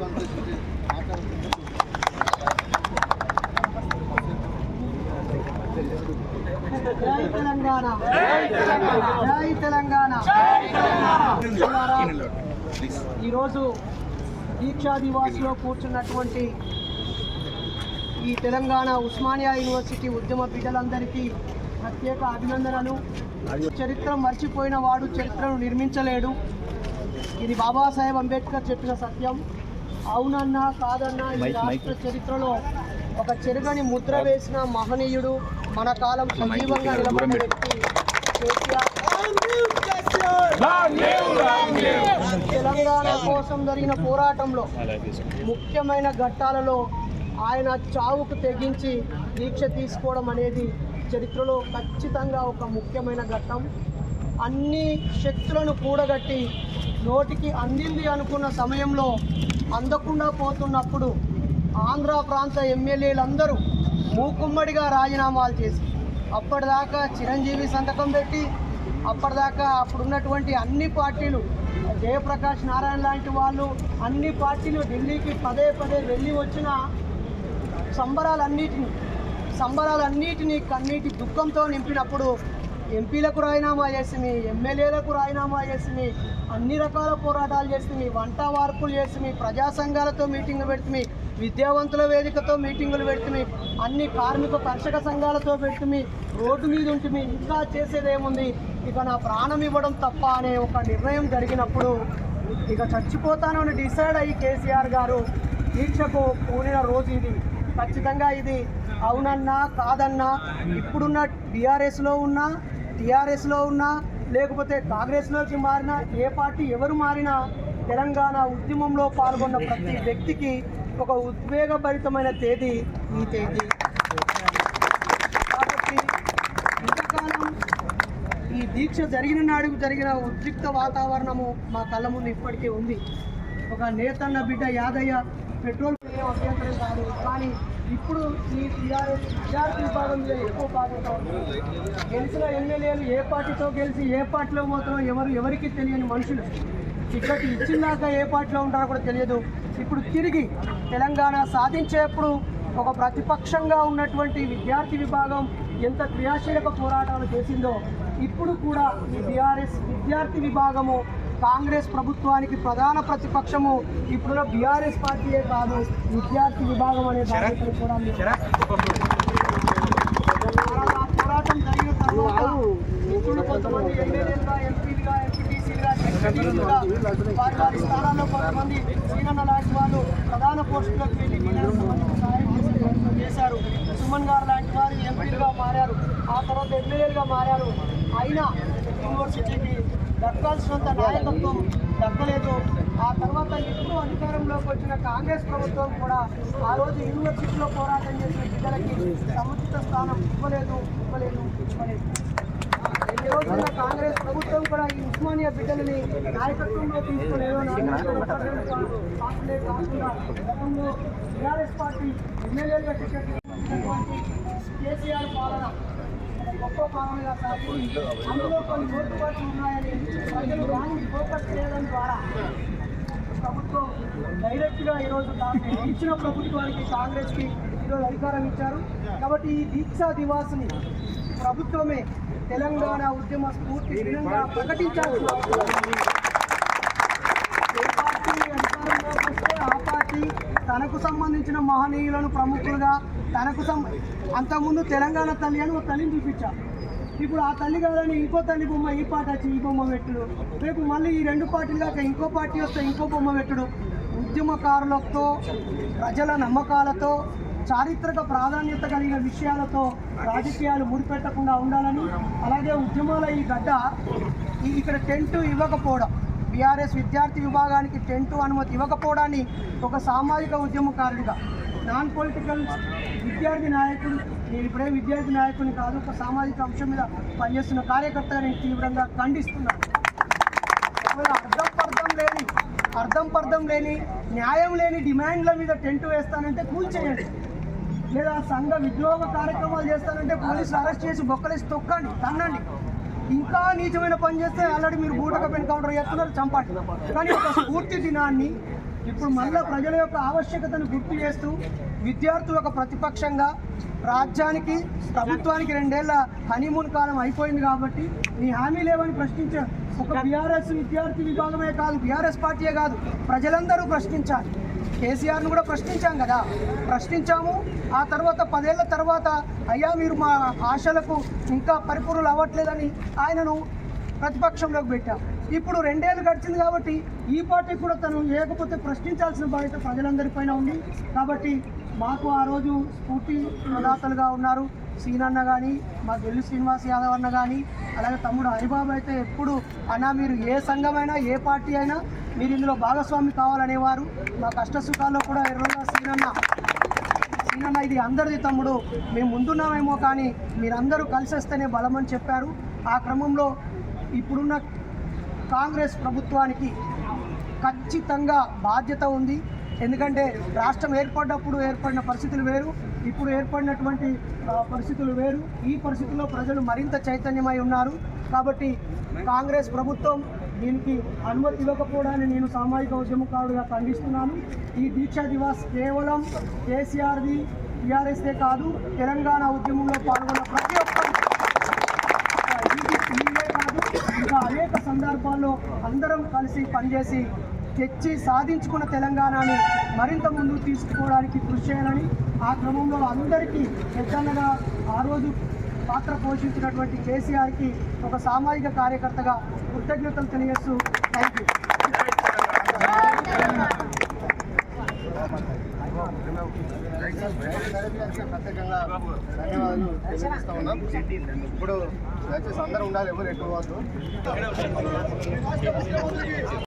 జై తెలంగాణ. జై తెలంగాణ. ఈరోజు దీక్షా దివాస్లో కూర్చున్నటువంటి ఈ తెలంగాణ ఉస్మానియా యూనివర్సిటీ ఉద్యమ బిడ్డలందరికీ ప్రత్యేక అభినందనలు. చరిత్ర మర్చిపోయిన వాడు చరిత్రను నిర్మించలేడు. ఇది బాబాసాహెబ్ అంబేద్కర్ చెప్పిన సత్యం. అవునన్నా కాదన్నా ఈ రాష్ట్ర చరిత్రలో ఒక చెరుగని ముద్ర వేసిన మహనీయుడు మన కాలం సజీవంగా నిలబడిన వ్యక్తి తెలంగాణ కోసం జరిగిన పోరాటంలో ముఖ్యమైన ఘట్టాలలో ఆయన చావుకు తెగించి దీక్ష తీసుకోవడం అనేది చరిత్రలో ఖచ్చితంగా ఒక ముఖ్యమైన ఘట్టం. అన్ని శక్తులను కూడగట్టి నోటికి అందింది అనుకున్న సమయంలో అందకుండా పోతున్నప్పుడు ఆంధ్ర ప్రాంత ఎమ్మెల్యేలందరూ మూకుమ్మడిగా రాజీనామాలు చేసి అప్పటిదాకా చిరంజీవి సంతకం పెట్టి అప్పటిదాకా అప్పుడున్నటువంటి అన్ని పార్టీలు జయప్రకాష్ నారాయణ లాంటి వాళ్ళు అన్ని పార్టీలు ఢిల్లీకి పదే పదే వెళ్ళి వచ్చిన సంబరాలన్నిటిని సంబరాలన్నిటినీ కన్నీటి దుఃఖంతో నింపినప్పుడు ఎంపీలకు రాజీనామా చేసి ఎమ్మెల్యేలకు రాజీనామా చేసి అన్ని రకాల పోరాటాలు చేసి వంట వార్పులు చేసి ప్రజా సంఘాలతో మీటింగ్లు పెడుతుంది విద్యావంతుల వేదికతో మీటింగులు పెడుతుంది అన్ని కార్మిక కర్షక సంఘాలతో పెడుతుంది రోడ్డు మీద ఉంటుంది ఇంకా చేసేది ఏముంది? ఇక నా ప్రాణం ఇవ్వడం తప్ప అనే ఒక నిర్ణయం జరిగినప్పుడు ఇక చచ్చిపోతానని డిసైడ్ అయ్యి కేసీఆర్ గారు దీక్షకు కూడిన రోజు ఇది. ఖచ్చితంగా ఇది అవునన్నా కాదన్నా ఇప్పుడున్న బీఆర్ఎస్లో ఉన్నా టీఆర్ఎస్లో ఉన్నా లేకపోతే కాంగ్రెస్లోకి మారినా ఏ పార్టీ ఎవరు మారినా తెలంగాణ ఉద్యమంలో పాల్గొన్న ప్రతి వ్యక్తికి ఒక ఉద్వేగభరితమైన తేదీ ఈ తేదీ. కాబట్టి ఇంతకాలం ఈ దీక్ష జరిగిన నాడు జరిగిన ఉద్రిక్త వాతావరణము మా కళ్ళ ముందు ఇప్పటికే ఉంది. ఒక నేతన్న బిడ్డ యాదయ్య పెట్రోల్ అభ్యంతరం కాదు. కానీ ఇప్పుడు ఈ టీఆర్ఎస్ విద్యార్థి విభాగం మీద ఎక్కువ బాధ్యత గెలిచిన ఎమ్మెల్యేలు ఏ పార్టీతో గెలిచి ఏ పార్టీలో పోతున్నాం ఎవరు ఎవరికి తెలియని మనుషులు. టికెట్ ఇచ్చినాక ఏ పార్టీలో ఉంటారో కూడా తెలియదు. ఇప్పుడు తిరిగి తెలంగాణ సాధించేప్పుడు ఒక ప్రతిపక్షంగా ఉన్నటువంటి విద్యార్థి విభాగం ఎంత క్రియాశీలక పోరాటాలు చేసిందో ఇప్పుడు కూడా ఈ బీఆర్ఎస్ విద్యార్థి విభాగము కాంగ్రెస్ ప్రభుత్వానికి ప్రధాన ప్రతిపక్షము ఇప్పుడున్న బీఆర్ఎస్ పార్టీయే కాదు విద్యార్థి విభాగం అనే కూడా పోరాటం జరిగిన తర్వాత ఇప్పుడు కొంతమంది ఎమ్మెల్యేలుగా ఎంపీలుగా ఎంపీటీసీలుగా సెక్రటరీలుగా వారి వారి స్థానాల్లో కొంతమంది సీనన్న లాంటి వాళ్ళు ప్రధాన పోస్టులకు వెళ్ళి వీళ్ళకి సంబంధించిన సహాయం చేసే ప్రయత్నం చేశారు. సుమన్ గారు లాంటి వారు ఎంపీలుగా మారారు. ఆ తర్వాత ఎమ్మెల్యేలుగా మారారు. అయినా యూనివర్సిటీకి దక్కాల్సినంత నాయకత్వం దక్కలేదు. ఆ తర్వాత ఇప్పుడు అధికారంలోకి వచ్చిన కాంగ్రెస్ ప్రభుత్వం కూడా ఆ రోజు యూనివర్సిటీలో పోరాటం చేసిన బిడ్డలకి సముచిత స్థానం ఇవ్వలేదు ఇవ్వలేదు ఇవ్వలేదు. ఈ రోజున కాంగ్రెస్ ప్రభుత్వం కూడా ఈ ఉస్మానియా బిడ్డలని నాయకత్వంలో తీసుకునే కాకుండా గతంలో టీఆర్ఎస్ పార్టీ ఎమ్మెల్యేగా టికెట్ కేసీఆర్ పాలన గొప్ప పాలనగా సాగింది అందులో కొన్ని లోటుపాట్లు ఉన్నాయని ప్రజలు దాన్ని ఫోకస్ చేయడం ద్వారా ప్రభుత్వం డైరెక్ట్గా ఈరోజు దాన్ని ఇచ్చిన ప్రభుత్వానికి కాంగ్రెస్కి ఈరోజు అధికారం ఇచ్చారు కాబట్టి ఈ దీక్షా దివాస్ని ప్రభుత్వమే తెలంగాణ ఉద్యమ స్ఫూర్తి దినంగా ప్రకటించాల్సిన పార్టీ అధికారంలోకి వస్తే ఆ పార్టీ తనకు సంబంధించిన మహనీయులను ప్రముఖులుగా తనకు సం అంతకుముందు తెలంగాణ తల్లి అని ఒక తల్లిని చూపించారు ఇప్పుడు ఆ తల్లి కాదని ఇంకో తల్లి బొమ్మ ఈ పాట వచ్చి ఈ బొమ్మ పెట్టుడు. రేపు మళ్ళీ ఈ రెండు పార్టీలు కాక ఇంకో పార్టీ వస్తే ఇంకో బొమ్మ పెట్టుడు. ఉద్యమకారులతో ప్రజల నమ్మకాలతో చారిత్రక ప్రాధాన్యత కలిగిన విషయాలతో రాజకీయాలు ముడిపెట్టకుండా ఉండాలని అలాగే ఉద్యమాల ఈ గడ్డ ఇక్కడ టెంట్ ఇవ్వకపోవడం. బీఆర్ఎస్ విద్యార్థి విభాగానికి టెంట్ అనుమతి ఇవ్వకపోవడాన్ని ఒక సామాజిక ఉద్యమకారుడిగా నాన్ పొలిటికల్ విద్యార్థి నాయకుడు నేను ఇప్పుడే విద్యార్థి నాయకుడిని కాదు ఒక సామాజిక అంశం మీద పనిచేస్తున్న కార్యకర్తగా నేను తీవ్రంగా ఖండిస్తున్నాను. ఒకవేళ అర్థం పర్థం లేని అర్థం పర్థం లేని న్యాయం లేని డిమాండ్ల మీద టెంట్ వేస్తానంటే కూల్చేయండి లేదా సంఘ విద్రోహ కార్యక్రమాలు చేస్తానంటే పోలీసులు అరెస్ట్ చేసి బొక్కలేసి తొక్కండి తన్నండి. ఇంకా నీచమైన పని చేస్తే ఆల్రెడీ మీరు బూటక పెన్ కౌంటర్ చేస్తున్నారు చంపండి. కానీ ఒక స్ఫూర్తి దినాన్ని ఇప్పుడు మళ్ళా ప్రజల యొక్క ఆవశ్యకతను గుర్తు చేస్తూ విద్యార్థులు ఒక ప్రతిపక్షంగా రాజ్యానికి ప్రభుత్వానికి రెండేళ్ళ హనీమూన్ కాలం అయిపోయింది కాబట్టి నీ హామీ లేవని ప్రశ్నించారు ఒక బీఆర్ఎస్ విద్యార్థి విభాగమే కాదు బీఆర్ఎస్ పార్టీయే కాదు ప్రజలందరూ ప్రశ్నించాలి. కేసీఆర్ను కూడా ప్రశ్నించాం కదా. ప్రశ్నించాము. ఆ తర్వాత పదేళ్ళ తర్వాత అయ్యా మీరు మా ఆశలకు ఇంకా పరిపూర్ణలు అవ్వట్లేదని ఆయనను ప్రతిపక్షంలోకి పెట్టాం. ఇప్పుడు రెండేళ్ళు గడిచింది కాబట్టి ఈ పార్టీ కూడా తను లేకపోతే ప్రశ్నించాల్సిన బాధ్యత ప్రజలందరిపైన ఉంది. కాబట్టి మాకు ఆ రోజు స్ఫూర్తి ప్రదాతలుగా ఉన్నారు. సీనన్న కానీ మా గెల్లు శ్రీనివాస్ యాదవ్ అన్న కానీ అలాగే తమ్ముడు హరిబాబు అయితే ఎప్పుడు అన్న మీరు ఏ సంఘమైనా ఏ పార్టీ అయినా మీరు ఇందులో భాగస్వామి కావాలనేవారు. మా కష్ట సుఖాల్లో కూడా ఎర్రగా సీనన్న. సీనన్న ఇది అందరిది తమ్ముడు. మేము ముందున్నామేమో కానీ మీరందరూ కలిసి వస్తేనే బలమని చెప్పారు. ఆ క్రమంలో ఇప్పుడున్న కాంగ్రెస్ ప్రభుత్వానికి ఖచ్చితంగా బాధ్యత ఉంది. ఎందుకంటే రాష్ట్రం ఏర్పడ్డప్పుడు ఏర్పడిన పరిస్థితులు వేరు ఇప్పుడు ఏర్పడినటువంటి పరిస్థితులు వేరు. ఈ పరిస్థితుల్లో ప్రజలు మరింత చైతన్యమై ఉన్నారు. కాబట్టి కాంగ్రెస్ ప్రభుత్వం దీనికి అనుమతి ఇవ్వకపోవడాన్ని నేను సామాజిక ఉద్యమకారుడిగా ఖండిస్తున్నాను. ఈ దీక్షా దివాస్ కేవలం కేసీఆర్ది టీఆర్ఎస్దే కాదు తెలంగాణ ఉద్యమంలో పాల్గొన్న ప్రతి ఒక్కరు. ఇంకా అనేక సందర్భాల్లో అందరం కలిసి పనిచేసి తెచ్చి సాధించుకున్న తెలంగాణని మరింత ముందుకు తీసుకోవడానికి కృషి చేయాలని ఆ క్రమంలో అందరికీ పెద్దన్నగా ఆ రోజు పాత్ర పోషించినటువంటి కేసీఆర్కి ఒక సామాజిక కార్యకర్తగా కృతజ్ఞతలు తెలియజేస్తూ థ్యాంక్ యూ ప్రత్యేకంగా ధన్యవాదాలు తెలియజేస్తా ఉన్నాం ఇప్పుడు దయచేసి అందరూ ఉండాలి ఎవరు ఎక్కువ వద్దు